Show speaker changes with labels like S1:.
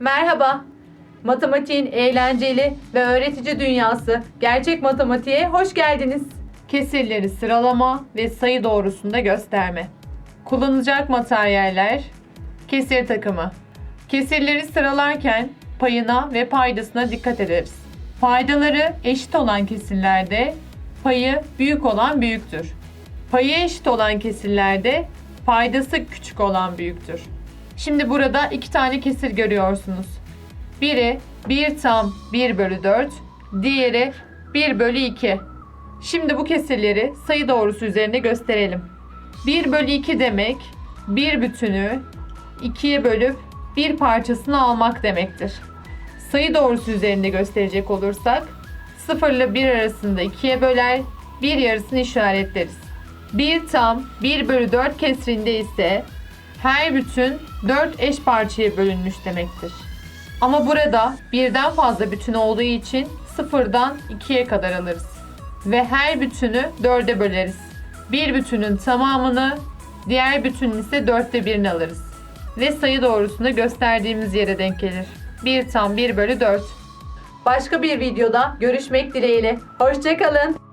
S1: Merhaba. Matematiğin eğlenceli ve öğretici dünyası gerçek matematiğe hoş geldiniz. Kesirleri sıralama ve sayı doğrusunda gösterme. Kullanılacak materyaller kesir takımı. Kesirleri sıralarken payına ve paydasına dikkat ederiz. Faydaları eşit olan kesirlerde payı büyük olan büyüktür. Payı eşit olan kesirlerde paydası küçük olan büyüktür. Şimdi burada iki tane kesir görüyorsunuz. Biri 1 tam 1 bölü 4, diğeri 1 bölü 2. Şimdi bu kesirleri sayı doğrusu üzerinde gösterelim. 1 bölü 2 demek bir bütünü 2'ye bölüp bir parçasını almak demektir. Sayı doğrusu üzerinde gösterecek olursak 0 ile 1 arasında 2'ye böler, bir yarısını işaretleriz. 1 tam 1 bölü 4 kesrinde ise her bütün 4 eş parçaya bölünmüş demektir. Ama burada birden fazla bütün olduğu için sıfırdan 2'ye kadar alırız. Ve her bütünü 4'e böleriz. Bir bütünün tamamını, diğer bütünün ise dörtte birini alırız. Ve sayı doğrusunda gösterdiğimiz yere denk gelir. 1 tam 1 bölü 4. Başka bir videoda görüşmek dileğiyle. Hoşçakalın.